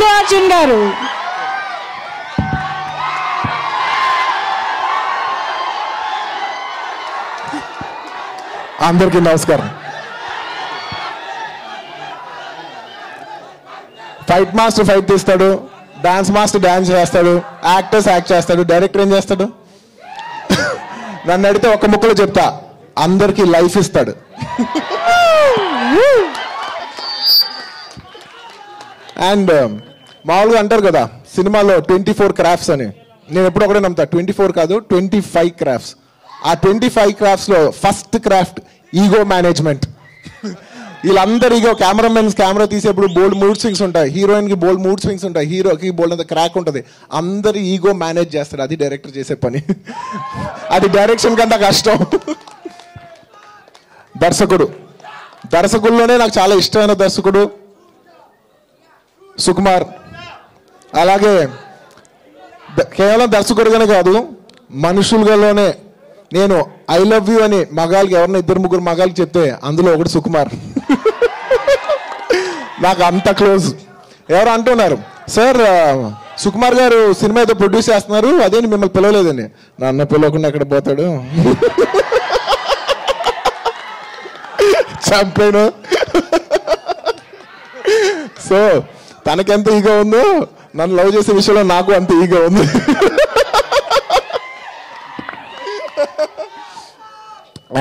అల్లు అర్జున్ గారు. అందరికీ నమస్కారం. Fight master fight తీస్తాడు డాన్స్ మాస్టర్ డాన్స్ చేస్తాడు యాక్టర్స్ యాక్ట్ చేస్తాడు డైరెక్టర్ ఏం చేస్తాడు? నన్ను అడిగితే ఒక ముక్కలో చెప్తా అందరికీ లైఫ్ ఇస్తాడు. అండ్ మామూలుగా అంటారు కదా సినిమాలో ట్వంటీ ఫోర్ క్రాఫ్ట్స్ అని. నేను ఎప్పుడు ఒకటే నమ్ముతా ట్వంటీ ఫోర్ కాదు ట్వంటీ ఫైవ్ క్రాఫ్ట్స్ ఆ ట్వంటీ ఫైవ్ క్రాఫ్ట్స్లో ఫస్ట్ క్రాఫ్ట్ ఈగో మేనేజ్మెంట్ వీళ్ళందరూ ఈగో కెమెరామెన్స్ కెమెరా తీసేప్పుడు బోల్డ్ మూడ్ స్వింగ్స్ ఉంటాయి. హీరోయిన్కి బోల్డ్ మూడ్ స్వింగ్స్ ఉంటాయి. హీరోకి బోల్డ్ అంత క్రాక్ ఉంటుంది. అందరు ఈగో మేనేజ్ చేస్తారు. అది డైరెక్టర్ చేసే పని. అది డైరెక్షన్ కంటే కష్టం. దర్శకుడు. దర్శకుల్లోనే నాకు చాలా ఇష్టమైన దర్శకుడు. సుకుమార్. అలాగే ద- కేవలం దర్శకుడిగానే కాదు మనుషులుగాలోనే నేను ఐ లవ్ యూ అని మగాళ్ళకి ఎవరినో ఇద్దరు ముగ్గురు మగాళ్ళకి చెప్తే అందులో ఒకటి సుకుమార్. నాకు అంత క్లోజ్ ఎవరు అంటున్నారు? సార్ సుకుమార్ గారు సినిమా ఏదో ప్రొడ్యూస్ చేస్తున్నారు అదే మిమ్మల్ని పిలవలేదండి. నన్ను పిలవకుండా ఎక్కడ పోతాడు? చంపాను. సో తనకెంత ఈగో ఉందో నన్ను లవ్ చేసే విషయంలో నాకు అంత ఈగో ఉంది.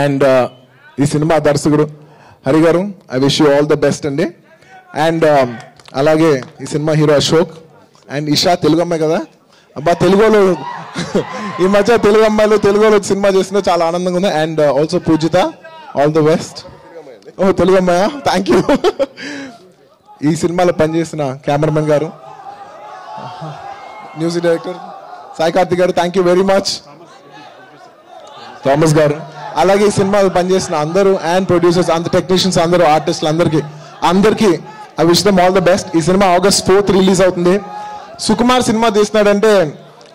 అండ్ uh, ఈ సినిమా దర్శకుడు Hari garu I wish you all the best అండి. అండ్ um, అలాగే ఈ cinema hero Ashok and Isha Telugu అమ్మాయి కదా. అబ్బా తెలుగులో ఈ మధ్య తెలుగు అమ్మాయిలు తెలుగులో సినిమా చేస్తున్నా చాలా ఆనందంగా ఉంది. And uh, also Pujitha all the best ఓ తెలుగు అమ్మాయా? థ్యాంక్ యూ ఈ సినిమాలో పనిచేసిన కెమెరామెన్ గారు మ్యూజిక్ డైరెక్టర్ సాయి కార్తిక్ గారు thank you very much Thomas గారు. అలాగే ఈ సినిమాలో పనిచేసిన అందరూ అండ్ ప్రొడ్యూసర్స్ అందరు టెక్నీషియన్స్ అందరూ ఆర్టిస్టులు అందరికీ అందరికీ I wish them all the best ఈ సినిమా ఆగస్ట్ ఫోర్త్ రిలీజ్ అవుతుంది. సుకుమార్ సినిమా తీస్తున్నాడంటే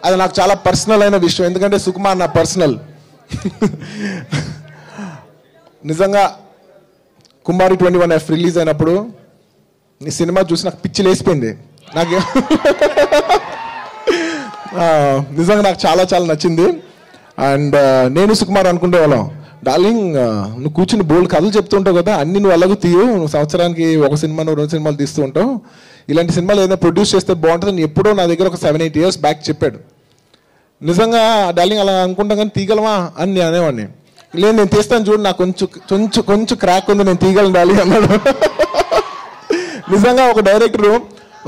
అది నాకు చాలా పర్సనల్ అయిన విషయం. ఎందుకంటే సుకుమార్ నా పర్సనల్ నిజంగా Kumari twenty one F release అయినప్పుడు ఈ సినిమా చూసి నాకు పిచ్చి లేసిపోయింది నాకు నిజంగా నాకు చాలా చాలా నచ్చింది. అండ్ నేను సుకుమార్ అనుకుంటే వాళ్ళం డార్లింగ్ నువ్వు కూర్చుని బోల్డ్ కథలు చెప్తుంటావు కదా అన్ని నువ్వు అలాగే తీయు. నువ్వు సంవత్సరానికి ఒక సినిమాను రెండు సినిమాలు తీస్తూ ఉంటావు. ఇలాంటి సినిమాలు ఏదైనా ప్రొడ్యూస్ చేస్తే బాగుంటుంది ఎప్పుడో నా దగ్గర ఒక సెవెన్ ఎయిట్ ఇయర్స్ బ్యాక్ చెప్పాడు. నిజంగా డార్లింగ్ అలా అనుకుంటాం కానీ తీగలమా అని నేను అనేవాడిని. లేదు నేను తీస్తాను చూడు నాకు కొంచెం కొంచెం కొంచెం క్రాక్ ఉంది నేను తీగలను డార్లింగ్ అన్నాడు. నిజంగా ఒక డైరెక్టర్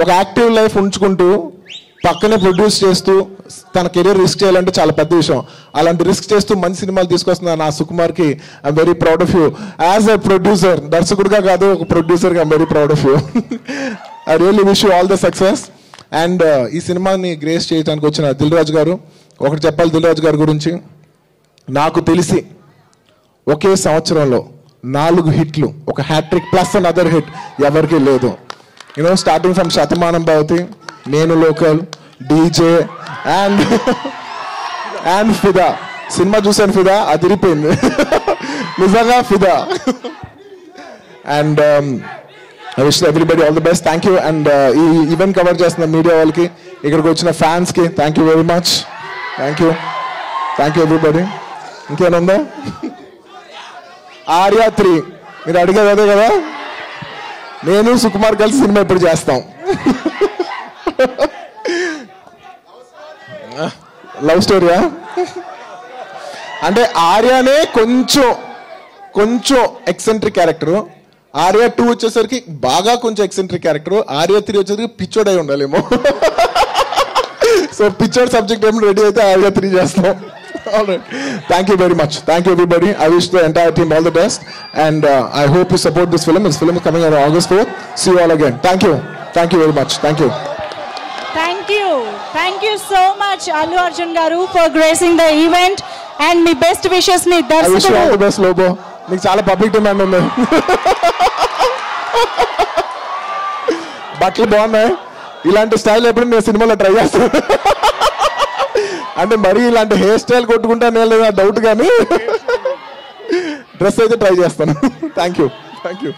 ఒక యాక్టివ్ లైఫ్ ఉంచుకుంటూ పక్కనే ప్రొడ్యూస్ చేస్తూ తన కెరీర్ రిస్క్ చేయాలంటే చాలా పెద్ద విషయం. అలాంటి రిస్క్ చేస్తూ మంచి సినిమాలు తీసుకొస్తున్న నా సుకుమార్కి I'm very proud of you as a producer దర్శకుడిగా కాదు ఒక ప్రొడ్యూసర్గా I'm very proud of you I really wish you all the success and ఈ సినిమాని గ్రేస్ చేయడానికి వచ్చిన దిల్ రాజు గారు ఒకటి చెప్పాలి దిల్ రాజు గారి గురించి. నాకు తెలిసి ఒకే సంవత్సరంలో నాలుగు హిట్లు ఒక hattrick plus an other hit ఎవరికీ లేదు. You know starting from Shatamanam Bhavati Nenu local DJ and and Fidaa cinema చూసాను ఫిదా అదిరిపోయింది నిజంగా Fidaa and I wish everybody all the best thank you and ఈ ఈవెంట్ కవర్ చేస్తున్న media వాళ్ళకి ఇక్కడికి వచ్చిన ఫ్యాన్స్కి thank you very much thank you thank you everybody ఇంకేమైనా ఉందా? ఆర్యా త్రీ మీరు అడిగేది అదే కదా? నేను సుకుమార్ కలిసి సినిమా ఇప్పుడు చేస్తాం. లవ్ స్టోరీయా అంటే ఆర్యానే కొంచెం కొంచెం ఎక్సెంట్రిక్ క్యారెక్టర్ ఆర్యా టూ వచ్చేసరికి బాగా కొంచెం ఎక్సెంట్రిక్ క్యారెక్టర్ ఆర్యా త్రీ వచ్చేసరికి పిచ్చోడ్ అయి ఉండాలేమో. సో పిక్చర్ సబ్జెక్ట్ ఏమి రెడీ అయితే ఆర్యా త్రీ చేస్తాం. Thank you very much thank you everybody I wish the entire team all the best and I hope you support this film this film coming on August four see all again thank you thank you very much thank you thank you thank you so much Allu Arjun గారు for gracing the event and me best విషెస్ని I wish all the దర్శకుడు best Lobo నీకు చాలా public demand ఉంది. బట్టలు బాగున్నాయి. ఇలాంటి style ఎప్పుడు నేను సినిమాలో ట్రై చేస్తాను. అంటే మరీ ఇలాంటి హెయిర్ స్టైల్ కొట్టుకుంటానే లేదా డౌట్ కానీ డ్రెస్ అయితే ట్రై చేస్తాను. Thank you thank you